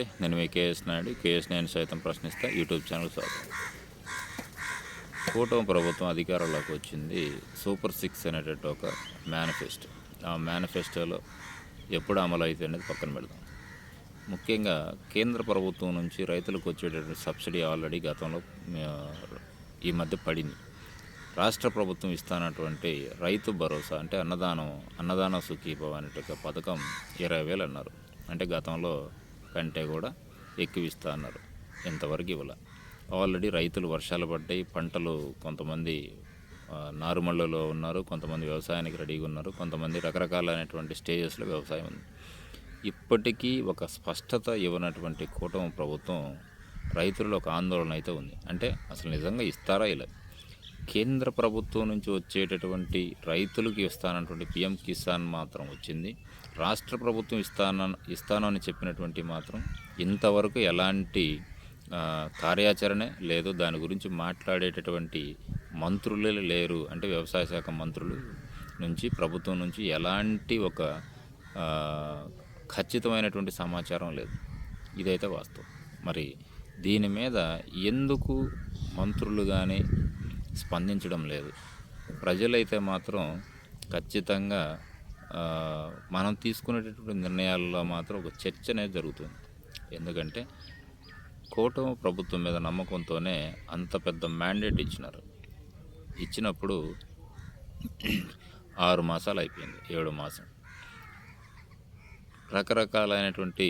నేను మీ KS Naidu KS నేను సైతం ప్రశ్నిస్తా. యూట్యూబ్ ఛానల్ స్వాగతం. కూటమి ప్రభుత్వం అధికారంలోకి వచ్చింది. సూపర్ సిక్స్ అనేటట్టు ఒక మేనిఫెస్టో. ఆ మేనిఫెస్టోలో ఎప్పుడు అమలు అవుతుంది అనేది పక్కన పెడదాం. ముఖ్యంగా కేంద్ర ప్రభుత్వం నుంచి రైతులకు వచ్చేటటువంటి సబ్సిడీ ఆల్రెడీ గతంలో ఈ మధ్య పడింది. రాష్ట్ర ప్రభుత్వం ఇస్తానటువంటి రైతు భరోసా అంటే అన్నదానం అన్నదాన సుఖీభవ అనేట పథకం ఇరవై వేలు అన్నారు. అంటే గతంలో కంటే కూడా ఎక్కువ ఇస్తా అన్నారు. ఇంతవరకు ఇవ్వాల. ఆల్రెడీ రైతులు వర్షాలు పడ్డాయి పంటలు కొంతమంది నారుమళ్ళలో ఉన్నారు కొంతమంది వ్యవసాయానికి రెడీగా ఉన్నారు కొంతమంది రకరకాలైనటువంటి స్టేజెస్లో వ్యవసాయం ఉంది. ఇప్పటికీ ఒక స్పష్టత ఇవ్వనటువంటి కూటమి ప్రభుత్వం రైతుల్లో ఒక ఆందోళన అయితే ఉంది. అంటే అసలు నిజంగా ఇస్తారా ఇలా? కేంద్ర ప్రభుత్వం నుంచి వచ్చేటటువంటి రైతులకు ఇస్తానటువంటి పిఎం కిసాన్ మాత్రం వచ్చింది. రాష్ట్ర ప్రభుత్వం ఇస్తాన ఇస్తాను అని చెప్పినటువంటి మాత్రం ఇంతవరకు ఎలాంటి కార్యాచరణే లేదు. దాని గురించి మాట్లాడేటటువంటి మంత్రులే లేరు. అంటే వ్యవసాయ శాఖ మంత్రులు నుంచి ప్రభుత్వం నుంచి ఎలాంటి ఒక ఖచ్చితమైనటువంటి సమాచారం లేదు. ఇదైతే వాస్తవం. మరి దీని మీద ఎందుకు మంత్రులు కానీ స్పందించడం లేదు? ప్రజలైతే మాత్రం ఖచ్చితంగా మనం తీసుకునేటటువంటి నిర్ణయాల్లో మాత్రం ఒక చర్చ అనేది జరుగుతుంది. ఎందుకంటే కూటమి ప్రభుత్వం మీద నమ్మకంతోనే అంత పెద్ద మ్యాండేట్ ఇచ్చినారు. ఇచ్చినప్పుడు ఆరు మాసాలు అయిపోయింది ఏడు మాసం. రకరకాలైనటువంటి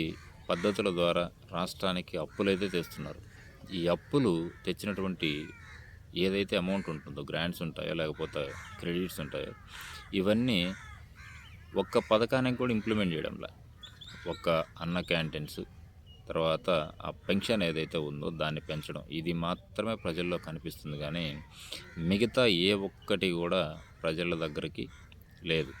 పద్ధతుల ద్వారా రాష్ట్రానికి అప్పులైతే తెస్తున్నారు. ఈ అప్పులు తెచ్చినటువంటి ఏదైతే అమౌంట్ ఉంటుందో గ్రాంట్స్ ఉంటాయో లేకపోతే క్రెడిట్స్ ఉంటాయో ఇవన్నీ ఒక్క పథకానికి కూడా ఇంప్లిమెంట్ చేయడంలా. ఒక్క అన్న క్యాంటీన్స్ తర్వాత ఆ పెన్షన్ ఏదైతే ఉందో దాన్ని పెంచడం ఇది మాత్రమే ప్రజల్లో కనిపిస్తుంది కానీ మిగతా ఏ ఒక్కటి కూడా ప్రజల దగ్గరికి లేదు.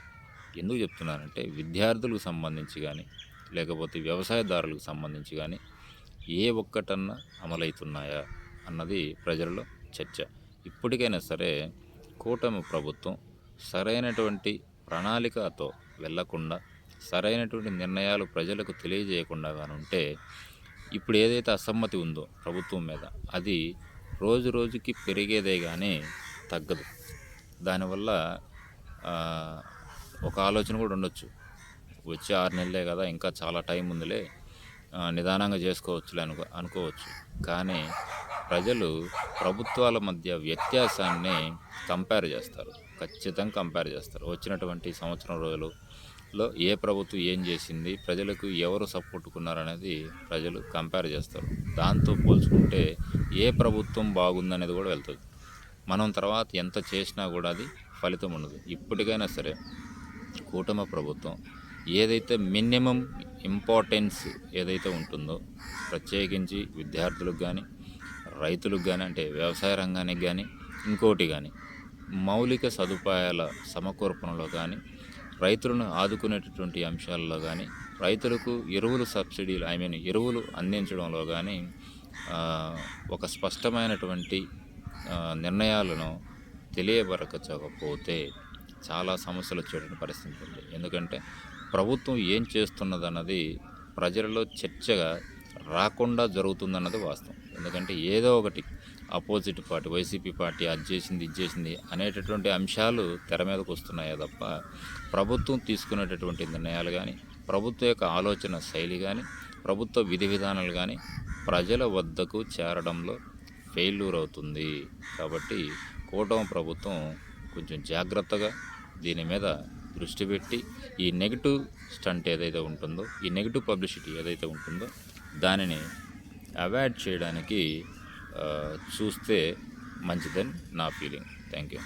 ఎందుకు చెప్తున్నానంటే విద్యార్థులకు సంబంధించి కానీ లేకపోతే వ్యవసాయదారులకు సంబంధించి కానీ ఏ ఒక్కటన్నా అమలవుతున్నాయా అన్నది ప్రజల్లో చర్చ. ఇప్పటికైనా సరే కూటమి ప్రభుత్వం సరైనటువంటి ప్రణాళికతో వెళ్ళకుండా సరైనటువంటి నిర్ణయాలు ప్రజలకు తెలియజేయకుండా ఉంటే ఇప్పుడు ఏదైతే అసమ్మతి ఉందో ప్రభుత్వం మీద అది రోజు రోజుకి పెరిగేదే కానీ తగ్గదు. దానివల్ల ఒక ఆలోచన కూడా ఉండొచ్చు. వచ్చే ఆరు నెలలే కదా ఇంకా చాలా టైం ఉందిలే నిదానంగా చేసుకోవచ్చులే అనుకో అనుకోవచ్చు. కానీ ప్రజలు ప్రభుత్వాల మధ్య వ్యత్యాసాన్ని కంపేర్ చేస్తారు. ఖచ్చితంగా కంపేర్ చేస్తారు. వచ్చినటువంటి సంవత్సరం రోజులలో ఏ ప్రభుత్వం ఏం చేసింది ప్రజలకు ఎవరు సపోర్టుకున్నారనేది ప్రజలు కంపేర్ చేస్తారు. దాంతో పోల్చుకుంటే ఏ ప్రభుత్వం బాగుందనేది కూడా వెళ్తుంది. మనం తర్వాత ఎంత చేసినా కూడా అది ఫలితం ఉండదు. ఇప్పటికైనా సరే కూటమి ప్రభుత్వం ఏదైతే మినిమం ఇంపార్టెన్స్ ఏదైతే ఉంటుందో ప్రత్యేకించి విద్యార్థులకు కానీ రైతులకు కానీ అంటే వ్యవసాయ రంగానికి కానీ ఇంకోటి కానీ మౌలిక సదుపాయాల సమకూర్పణలో కానీ రైతులను ఆదుకునేటటువంటి అంశాల్లో కానీ రైతులకు ఎరువులు సబ్సిడీలు ఐ మీన్ ఎరువులు అందించడంలో కానీ ఒక స్పష్టమైనటువంటి నిర్ణయాలను తెలియబరచకపోతే చాలా సమస్యలు వచ్చేటువంటి పరిస్థితి ఉంది. ఎందుకంటే ప్రభుత్వం ఏం చేస్తున్నదన్నది ప్రజలలో చర్చగా రాకుండా జరుగుతుందన్నది వాస్తవం. ఎందుకంటే ఏదో ఒకటి అపోజిట్ పార్టీ వైసీపీ పార్టీ అది చేసింది ఇది చేసింది అనేటటువంటి అంశాలు తెర మీదకు వస్తున్నాయే తప్ప ప్రభుత్వం తీసుకునేటటువంటి నిర్ణయాలు కానీ ప్రభుత్వం యొక్క ఆలోచన శైలి కానీ ప్రభుత్వ విధి విధానాలు కానీ ప్రజల వద్దకు చేరడంలో ఫెయిల్యూర్ అవుతుంది. కాబట్టి కూటమి ప్రభుత్వం కొంచెం జాగ్రత్తగా దీని మీద దృష్టి పెట్టి ఈ నెగిటివ్ స్టంట్ ఏదైతే ఉంటుందో ఈ నెగిటివ్ పబ్లిసిటీ ఏదైతే ఉంటుందో దానిని అవాయిడ్ చేయడానికి చూస్తే మంచిదని నా ఫీలింగ్. Thank you